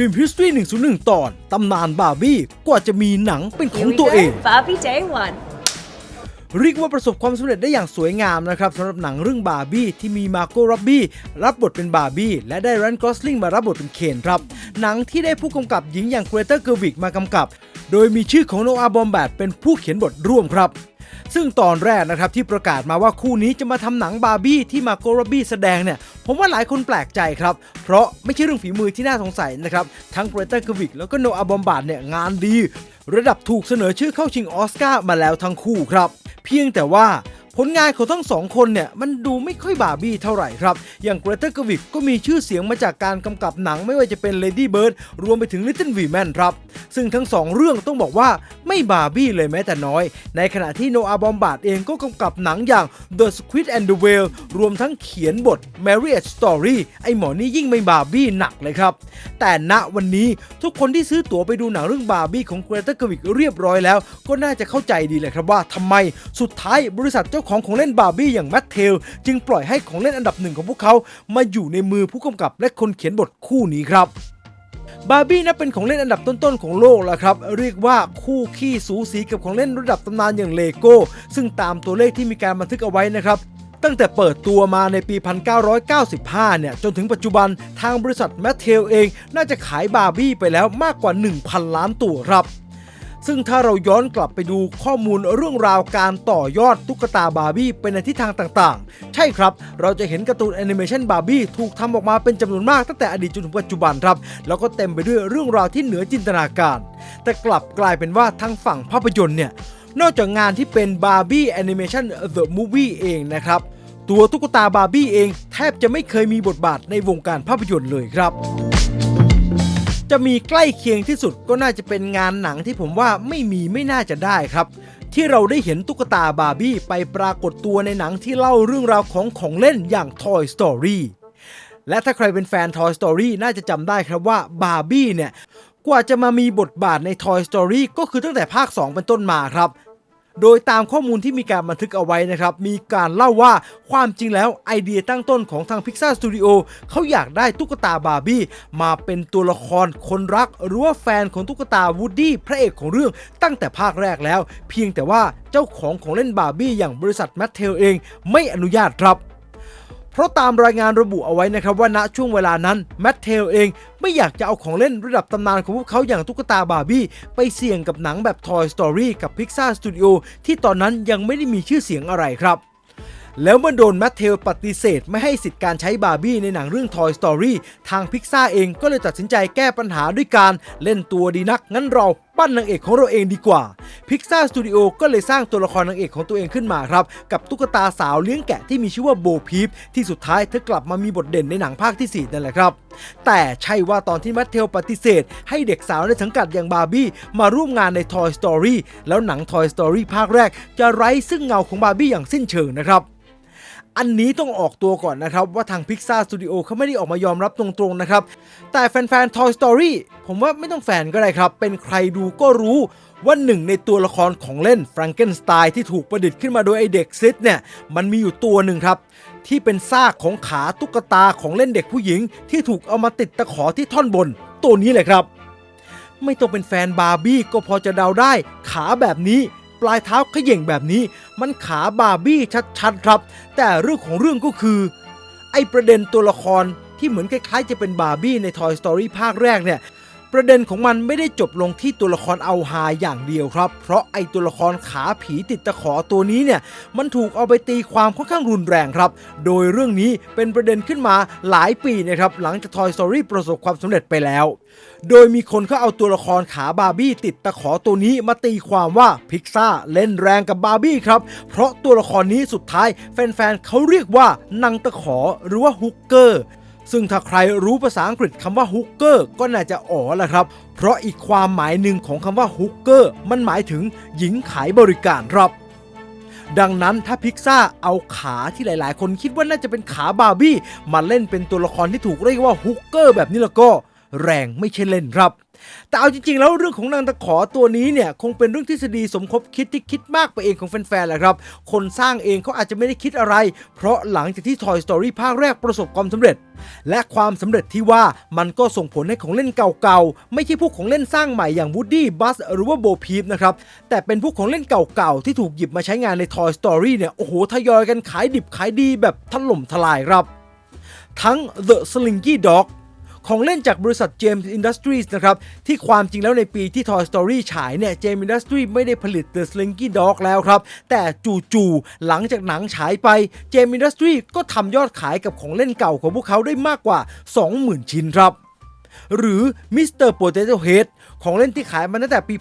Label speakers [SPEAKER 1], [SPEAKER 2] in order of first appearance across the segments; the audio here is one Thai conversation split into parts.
[SPEAKER 1] ฟิล์ม History 101 ตอน ตำนานบาร์บี้ กว่าจะมีหนังเป็นของ
[SPEAKER 2] Here we
[SPEAKER 1] ตัว
[SPEAKER 2] go.
[SPEAKER 1] เอง
[SPEAKER 2] Barbie Day One
[SPEAKER 1] เรียกว่าประสบความสำเร็จได้อย่างสวยงามนะครับสำหรับหนังเรื่องบาร์บี้ที่มีมาโกร็อบบี้รับบทเป็นบาร์บี้และได้แรนกอสลิงมารับบทเป็นเคนครับ หนังที่ได้ผู้กำกับหญิงอย่างเกรเตอร์เกอร์วิกมากำกับ โดยมีชื่อของโนอาบอมแบดเป็นผู้เขียนบทร่วมครับ ซึ่งตอนแรกนะครับที่ประกาศมาว่าคู่นี้จะมาทำหนังบาร์บี้ที่มาโกร็อบบี้แสดงเนี่ย ผมว่าหลายคนแปลกใจครับ เพราะไม่ใช่เรื่องฝีมือที่น่าสงสัยนะครับ ทั้งเกรเตอร์เกวิกแล้วก็โนอาบอมบาดเนี่ยงานดี ระดับถูกเสนอชื่อเข้าชิงออสการ์มาแล้วทั้งคู่ครับ เพียงแต่ว่า ผลงานของทั้งสองคนเนี่ย มันดูไม่ค่อยบาบี้เท่าไหร่ครับ อย่างเกรเตอร์กวิกก็มีชื่อเสียงมาจากการกำกับหนังไม่ว่าจะเป็น Lady Bird รวมไปถึง Little Women ครับ ซึ่งทั้งสองเรื่องต้องบอกว่าไม่บาบี้เลยแม้แต่น้อย ในขณะที่โนอาบอมบาดเองก็กำกับหนังอย่าง The Squid and the Whale รวมทั้งเขียนบท Marriage Story ไอหมอนี่ยิ่งไม่บาบี้หนักเลยครับ แต่ณวันนี้ทุกคนที่ซื้อตั๋วไปดูหนังเรื่องบาร์บี้ของเกรเตอร์กวิกเรียบร้อยแล้ว ก็น่าจะเข้าใจดีเลยครับว่าทำไมสุดท้ายบริษัทเจ้าของของเล่นบาร์บี้อย่างแมทเทลจึงปล่อยให้ของเล่นอันดับหนึ่งของพวกเขา มาอยู่ในมือผู้กำกับและคนเขียนบทคู่นี้ครับบาร์บี้นับเป็นของเล่นอันดับต้นๆของโลกแล้วครับ เรียกว่าคู่ขี้สูสีกับของเล่นระดับตำนานอย่างเลโก้ ซึ่งตามตัวเลขที่มีการบันทึกเอาไว้นะครับตั้งแต่เปิดตัวมาในปี 1995 เนี่ย จนถึงปัจจุบันทางบริษัทแมทเทลเอง น่าจะขายบาร์บี้ไปแล้วมากกว่า 1,000 ล้านตัวครับ ซึ่งถ้าเราย้อนกลับไปดูข้อมูลเรื่องราวการต่อยอดตุ๊กตาบาร์บี้ไปในทิศทางต่างๆ ใช่ครับ เราจะเห็นการ์ตูนแอนิเมชันบาร์บี้ถูกทำออกมาเป็นจำนวนมากตั้งแต่อดีตจนถึงปัจจุบันครับ แล้วก็เต็มไปด้วยเรื่องราวที่เหนือจินตนาการ แต่กลับกลายเป็นว่าทางฝั่งภาพยนตร์เนี่ย นอกจากงานที่เป็นบาร์บี้แอนิเมชัน The Movie เองนะครับ ตัวตุ๊กตาบาร์บี้เอง แทบจะไม่เคยมีบทบาทในวงการภาพยนตร์เลยครับ จะมีใกล้เคียงที่สุดก็น่าจะเป็นงานหนังที่ผมว่าไม่มีไม่น่าจะได้ครับ ที่เราได้เห็นตุ๊กตาบาร์บี้ไปปรากฏตัวในหนังที่เล่าเรื่องราวของของเล่นอย่าง Toy Story และถ้าใครเป็นแฟน Toy Story น่าจะจำได้ครับว่าบาร์บี้เนี่ยกว่าจะมามีบทบาทใน Toy Story ก็คือตั้งแต่ภาค 2 เป็นต้นมาครับ โดยตามข้อมูลที่มีการบันทึกเอาไว้นะครับ มีการเล่าว่าความจริงแล้วไอเดียตั้งต้นของทาง Pixar Studio เขาอยากได้ตุ๊กตาบาร์บี้มาเป็นตัวละครคนรัก หรือว่าแฟนของตุ๊กตาวูดดี้พระเอกของเรื่องตั้งแต่ภาคแรกแล้ว เพียงแต่ว่าเจ้าของของเล่นบาร์บี้อย่างบริษัทแมทเทลเองไม่อนุญาตครับ เพราะตามรายงานระบุเอาไว้นะครับว่าณช่วงเวลานั้นแมทเทลเองไม่อยากจะเอาของเล่นระดับตำนานของพวกเขาอย่างตุ๊กตาบาร์บี้ ไปเสี่ยงกับหนังแบบ Toy Story กับ Pixar Studio ที่ตอนนั้นยังไม่ได้มีชื่อเสียงอะไรครับแล้วเมื่อโดนแมทเทลปฏิเสธ ไม่ให้สิทธิ์การใช้บาร์บี้ในหนังเรื่อง Toy Story ทางพิกซ่าเองก็เลยตัดสินใจแก้ปัญหาด้วยการเล่นตัวดีนัก งั้นเรา ปั้นนางเอกของเราเองดีกว่าพิกซ่าสตูดิโอก็เลยสร้างตัวละครนางเอกของตัวเองขึ้นมาครับ กับตุ๊กตาสาวเลี้ยงแกะที่มีชื่อว่าโบพีฟที่สุดท้ายเธอกลับมามีบทเด่นในหนังภาคที่ 4 นั่นแหละครับ แต่ใช่ว่าตอนที่แมทเทลปฏิเสธ ให้เด็กสาวในสังกัดอย่างบาร์บี้มาร่วมงานใน Toy Story แล้วหนัง Toy Story ภาคแรก จะไร้ซึ่งเงาของบาร์บี้อย่างสิ้นเชิงนะครับ อันนี้ต้องออกตัวก่อนนะครับว่าทาง Pixar Studio เขาไม่ได้ออกมายอมรับตรงๆนะครับ แต่แฟนๆ Toy Story ผมว่าไม่ต้องแฟนก็ได้ครับ เป็นใครดูก็รู้ว่าหนึ่งในตัวละครของเล่น Frankenstein ที่ถูกประดิษฐ์ขึ้นมาโดยไอเด็กซิดเนี่ย มันมีอยู่ตัวหนึ่งครับ ที่เป็นซากของขาตุ๊กตาของเล่นเด็กผู้หญิง ที่ถูกเอามาติดตะขอที่ท่อนบน ตัวนี้เลยครับ ไม่ต้องเป็นแฟนบาร์บี้ก็พอจะเดาได้ ขาแบบนี้ ปลายเท้าเขย่งแบบนี้ มันขาบาร์บี้ชัดๆครับ แต่เรื่องของเรื่องก็คือ ไอประเด็นตัวละครที่เหมือนคล้ายๆจะเป็นบาร์บี้ใน Toy Story ภาคแรกเนี่ย ประเด็นของมันไม่ได้จบลงที่ตัวละครเอาฮาอย่างเดียวครับ เพราะไอตัวละครขาผีติดตะขอตัวนี้เนี่ยมันถูกเอาไปตีความค่อนข้างรุนแรงครับ โดยเรื่องนี้เป็นประเด็นขึ้นมาหลายปีนะครับหลังจาก Toy Story ประสบความสำเร็จไปแล้ว โดยมีคนเขาเอาตัวละครขาบาร์บี้ติดตะขอตัวนี้มาตีความว่าพิกซ่าเล่นแรงกับบาร์บี้ครับ เพราะตัวละครนี้สุดท้ายแฟนๆเขาเรียกว่านางตะขอหรือว่าฮุกเกอร์ ซึ่งถ้าใครรู้ภาษาอังกฤษคำว่าฮุกเกอร์ก็น่าจะอ๋อแหละครับ เพราะอีกความหมายหนึ่งของคำว่าฮุกเกอร์มันหมายถึงหญิงขายบริการครับ ดังนั้นถ้าพิกซ่าเอาขาที่หลาย ๆ คนคิดว่าน่าจะเป็นขาบาร์บี้มาเล่นเป็นตัวละครที่ถูกเรียกว่าฮุกเกอร์แบบนี้แล้วก็ แรงไม่ใช่เล่นครับ แต่เอาจริงๆ แล้วเรื่องของนางตะขอตัวนี้เนี่ยคงเป็นเรื่องทฤษฎีสมคบคิดที่คิดมากไปเองของแฟนๆแหละครับ คนสร้างเองเขาอาจจะไม่ได้คิดอะไร เพราะหลังจากที่ Toy Story ภาคแรกประสบความสำเร็จ และความสำเร็จที่ว่ามันก็ส่งผลให้ของเล่นเก่าๆ ไม่ใช่พวกของเล่นสร้างใหม่อย่าง Woody Buzz หรือว่า Bo Peep นะครับ แต่เป็นพวกของเล่นเก่าๆ ที่ถูกหยิบมาใช้งานใน Toy Story เนี่ยโอ้โหทยอยกันขายดิบขายดีแบบถล่มทลายครับ ทั้ง The Slinky Dog ของเล่นจากบริษัท James Industries นะครับที่ความจริงแล้วในปีที่ Toy Story ฉายเนี่ย James Industries ไม่ได้ผลิต The Slinky Dog แล้วครับ แต่จู่ๆหลังจากหนังฉายไป James Industries ก็ทำยอดขายกับของเล่นเก่าของพวกเขาได้มากกว่า 20,000 ชิ้นครับหรือ Mr. Potato Head ของเล่นที่ขายมาตั้งแต่ปี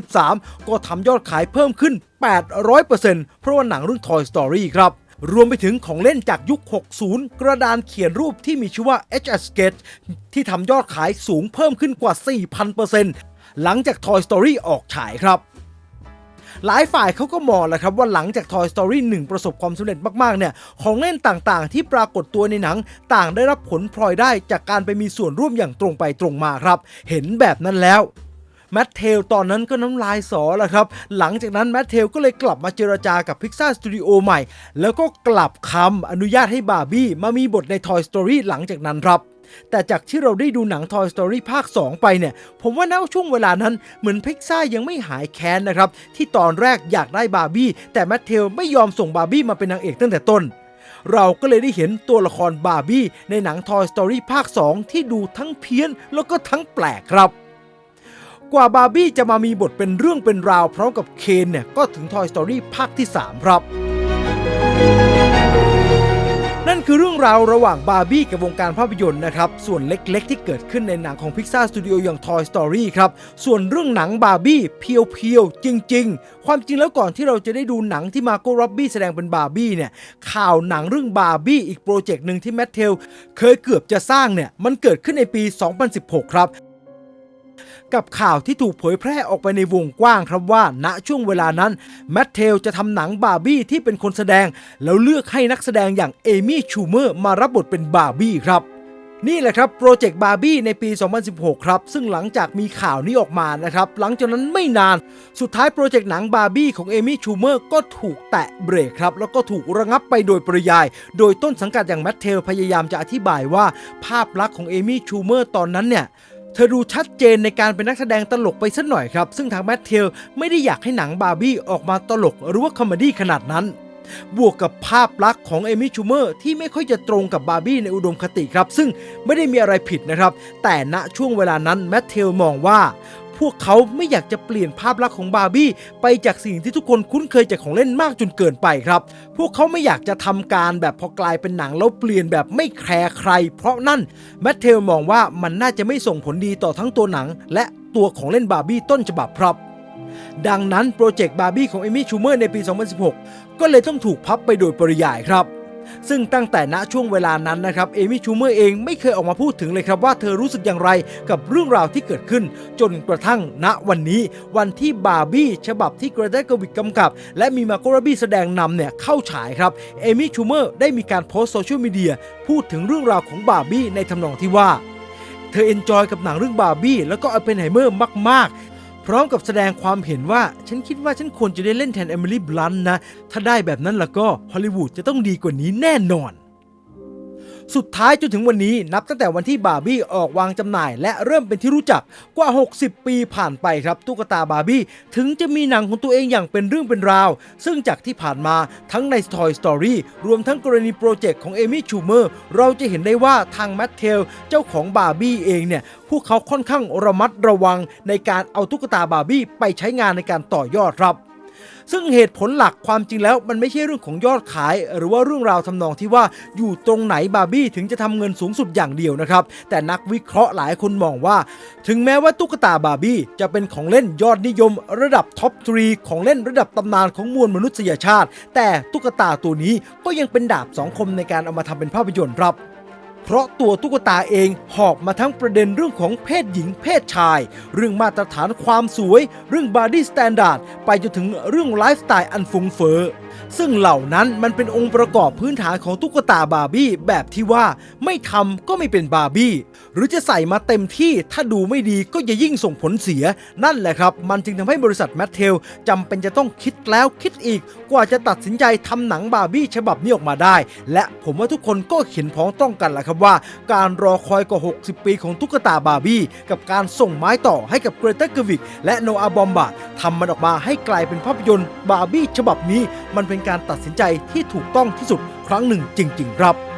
[SPEAKER 1] 1953 ก็ทำยอดขายเพิ่มขึ้น 800%เพราะว่าหนังเรื่อง Toy Story ครับ รวมไปถึงของเล่นจากยุค 60 กระดานเขียนรูปที่มีชื่อว่า HS Sketch ที่ทำยอดขายสูงเพิ่มขึ้นกว่า 4,000%หลังจาก Toy Story ออกฉายครับหลายฝ่ายเขาก็มองแหละครับว่าหลังจาก Toy Story 1 ประสบความสำเร็จมากๆเนี่ยของเล่นต่างๆ ที่ปรากฏตัวในหนัง ต่างได้รับผลพลอยได้จากการไปมีส่วนร่วมอย่างตรงไปตรงมาครับ เห็นแบบนั้นแล้ว แมทเทลตอนนั้นก็น้ำลายสอแหละครับ หลังจากนั้นแมทเทลก็เลยกลับมาเจรจากับ Pixar Studio ใหม่ แล้วก็กลับคำอนุญาตให้บาร์บี้มามีบทใน Toy Story หลังจากนั้นครับแต่จากที่เราได้ดูหนัง Toy Story ภาค 2 ไปเนี่ย ผมว่าณช่วงเวลานั้นเหมือนพิกซ่ายังไม่หายแค้นนะครับ ที่ตอนแรกอยากได้บาร์บี้แต่แมทเทลไม่ยอมส่งบาร์บี้มาเป็นนางเอกตั้งแต่ต้น เราก็เลยได้เห็นตัวละครบาร์บี้ในหนัง Toy Story ภาค 2 ที่ดูทั้งเพี้ยนแล้วก็ทั้งแปลกครับ กว่าบาร์บี้จะมามีบทเป็นเรื่องเป็นราวพร้อมกับเคนเนี่ย ก็ถึง Toy Story ภาคที่ 3 ครับ นั่นคือเรื่องราวระหว่างบาร์บี้กับวงการภาพยนตร์นะครับ ส่วนเล็กๆ ที่เกิดขึ้นในหนังของ Pixar Studio อย่าง Toy Story ครับ ส่วนเรื่องหนังบาร์บี้เพียวๆ จริง ๆ ความจริงแล้วก่อนที่เราจะได้ดูหนังที่มาโกร็อบบี้แสดงเป็นบาร์บี้เนี่ยข่าวหนังเรื่องบาร์บี้อีกโปรเจกต์หนึ่งที่แมทเทลเคยเกือบจะสร้างเนี่ยมันเกิดขึ้นในปี 2016 ครับ กับข่าวที่ถูกเผยแพร่ออกไปในวงกว้างครับว่า ณช่วงเวลานั้น แมทเทลจะทำหนังบาร์บี้ที่เป็นคนแสดง แล้วเลือกให้นักแสดงอย่างเอมี่ชูเมอร์มารับบทเป็นบาร์บี้ครับนี่แหละครับโปรเจกต์บาร์บี้ในปี 2016 ครับ ซึ่งหลังจากมีข่าวนี้ออกมานะครับ หลังจากนั้นไม่นาน สุดท้ายโปรเจกต์หนังบาร์บี้ของเอมี่ชูเมอร์ก็ถูกแตะเบรกครับ แล้วก็ถูกระงับไปโดยปริยาย โดยต้นสังกัดอย่างแมทเทลพยายามจะอธิบายว่า ภาพลักษณ์ของเอมี่ชูเมอร์ตอนนั้นเนี่ย เธอดูชัดเจนในการเป็นนักแสดงตลกไปสักหน่อยครับ ซึ่งทางแมทเทลไม่ได้อยากให้หนังบาร์บี้ออกมาตลกหรือว่าคอมเมดี้ขนาดนั้น บวกกับภาพลักษณ์ของเอมิชูเมอร์ที่ไม่ค่อยจะตรงกับบาร์บี้ในอุดมคติครับ ซึ่งไม่ได้มีอะไรผิดนะครับ แต่ณช่วงเวลานั้นแมทเทลมองว่า พวกเขาไม่อยากจะเปลี่ยนภาพลักษณ์ของบาร์บี้ไปจากสิ่งที่ทุกคนคุ้นเคยจากของเล่นมากจนเกินไปครับ พวกเขาไม่อยากจะทำการแบบพอกลายเป็นหนังแล้วเปลี่ยนแบบไม่แคร์ใคร เพราะนั่นแมทเทลมองว่ามันน่าจะไม่ส่งผลดีต่อทั้งตัวหนัง และตัวของเล่นบาร์บี้ต้นฉบับครับดังนั้นโปรเจกต์บาร์บี้ของเอมี่ชูเมอร์ในปี 2016 ก็เลยต้องถูกพับไปโดยปริยายครับ ซึ่งตั้งแต่ณช่วงเวลานั้นนะครับเอมี่ชูเมอร์เองไม่เคยออกมาพูดถึงเลยครับว่าเธอรู้สึกอย่างไรกับเรื่องราวที่เกิดขึ้น จนกระทั่งณวันนี้ วันที่บาร์บี้ฉบับที่กระเดกวิกกำกับ และมีมาโกราบี้แสดงนำเนี่ยเข้าฉายครับเอมี่ชูเมอร์ได้มีการโพสต์โซเชียลมีเดียพูดถึงเรื่องราวของบาร์บี้ในทำนองที่ว่าเธอเอนจอยกับหนังเรื่องบาร์บี้แล้วก็อ p ปนไฮเมอร์มากๆ พร้อมกับแสดงความเห็นว่า ฉันคิดว่าฉันควรจะได้เล่นแทนเอมิลี่บลันนะ ถ้าได้แบบนั้นแล้วก็ฮอลลีวูดจะต้องดีกว่านี้แน่นอน สุดท้ายจนถึงวันนี้นับตั้งแต่วันที่บาร์บี้ออกวางจำหน่าย และเริ่มเป็นที่รู้จักกว่า 60 ปีผ่านไปครับตุ๊กตาบาร์บี้ถึงจะมีหนังของตัวเองอย่างเป็นเรื่องเป็นราว ซึ่งจากที่ผ่านมาทั้งใน Toy Story รวมทั้งกรณีโปรเจกต์ของเอมี่ชูเมอร์เราจะเห็นได้ว่าทางแมทเทลเจ้าของบาร์บี้เองเนี่ยพวกเขาค่อนข้างระมัดระวังในการเอาตุ๊กตาบาร์บี้ไปใช้งานในการต่อยอดครับ ซึ่งเหตุผลหลักความจริงแล้วมันไม่ใช่เรื่องของยอดขาย หรือว่าเรื่องราวทำนองที่ว่าอยู่ตรงไหนบาร์บี้ถึงจะทำเงินสูงสุดอย่างเดียวนะครับ แต่นักวิเคราะห์หลายคนมองว่า ถึงแม้ว่าตุ๊กตาบาร์บี้จะเป็นของเล่นยอดนิยม ระดับท็อปทรีของเล่นระดับตำนานของมวลมนุษยชาติ แต่ตุ๊กตาตัวนี้ก็ยังเป็นดาบสองคมในการเอามาทำเป็นภาพยนตร์ครับ เพราะตัวตุ๊กตาเองหอบมาทั้งประเด็นเรื่องของเพศหญิงเพศชาย เรื่องมาตรฐานความสวย เรื่องบอดี้สแตนดาร์ดไปจนถึงเรื่องไลฟ์สไตล์อันฟุ้งเฟ้อซึ่งเหล่านั้นมันเป็นองค์ประกอบพื้นฐานของตุ๊กตาบาร์บี้แบบที่ว่าไม่ทำก็ไม่เป็นบาร์บี้หรือจะใส่มาเต็มที่ถ้าดูไม่ดีก็จะยิ่งส่งผลเสีย นั่นแหละครับ มันจึงทำให้บริษัทแมทเทลจำเป็นจะต้องคิดแล้วคิดอีก กว่าจะตัดสินใจทำหนังบาร์บี้ฉบับนี้ออกมาได้ และผมว่าทุกคนก็เห็นพ้องต้องกันแหละครับว่าการรอคอยกว่า 60 ปีของตุ๊กตาบาร์บี้ กับการส่งไม้ต่อให้กับเกรเตอร์เกวิกและโนอาบอมบาทำมันออกมาให้กลายเป็นภาพยนตร์บาร์บี้ฉบับนี้ มันเป็นการตัดสินใจที่ถูกต้องที่สุดครั้งหนึ่งจริง ๆ ครับ